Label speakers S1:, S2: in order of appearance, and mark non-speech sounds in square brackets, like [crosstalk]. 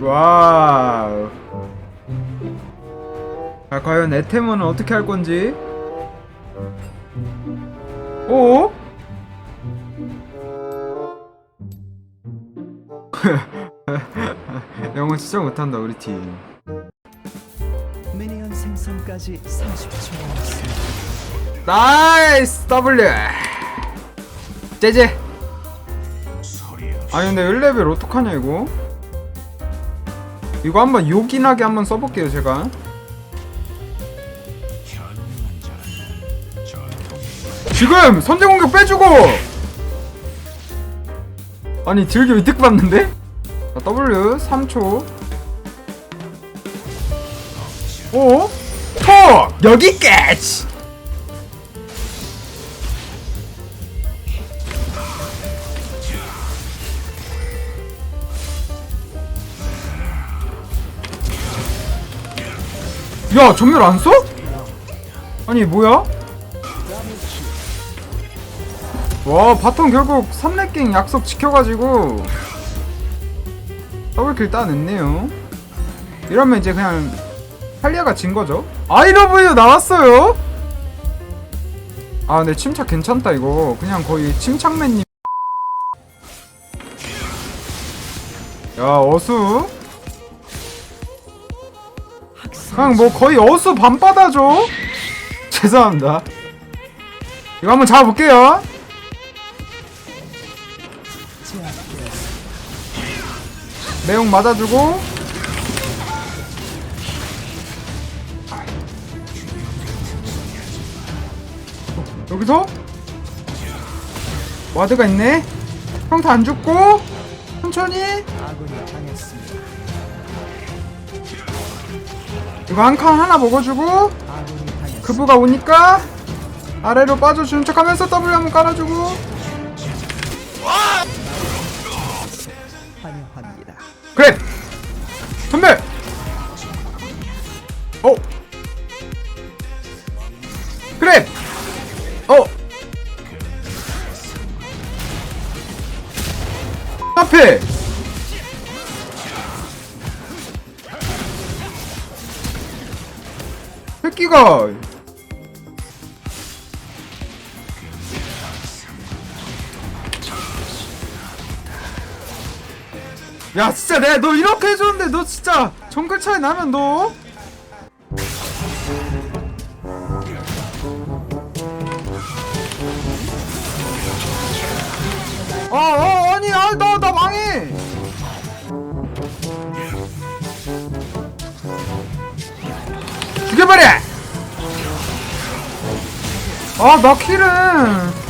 S1: 와우. 자, 과연 에테모는 어떻게 할 건지? 오? [laughs] 영어 진짜 못한다 우리 팀.
S2: 미니언 생성까지 30초 남았습니다.
S1: 나이스 W. 제제. 아니 근데 1레벨 어떡하냐 이거? 이거 한번 요긴하게 한번 써볼게요 제가. 지금 선제 공격 빼주고. 아니 딜교 이득 봤는데? 자, W 3초. 오? 톡! 여기까지! 야 전멸 안 써? 아니 뭐야? 와 바텀 결국 3렙갱 약속 지켜가지고 더블킬 따냈네요 이러면 이제 그냥 탈리아가 진 거죠 아이러브유 나왔어요? 아 근데 침착 괜찮다 이거 그냥 거의 침착맨님 야 어수 그냥 뭐 거의 어수 밤바다죠? 죄송합니다. 이거 한번 잡아볼게요. 내용 맞아주고. 여기서 와드가 있네. 평타 안 죽고 천천히
S2: 이.
S1: 이거 한 칸 하나 먹어주고. 그부가 오니까 아래로 빠져주는 척하면서 W 한번 깔아주고
S2: 환영합니다.
S1: 그래 선배 어 그래 어 앞에 새끼가 야 진짜 내가 너 이렇게 해줬는데 너 진짜 정글 차이 나면 너 어, 어, 아니, 아, 나, 나 망해! 아, 나 킬은.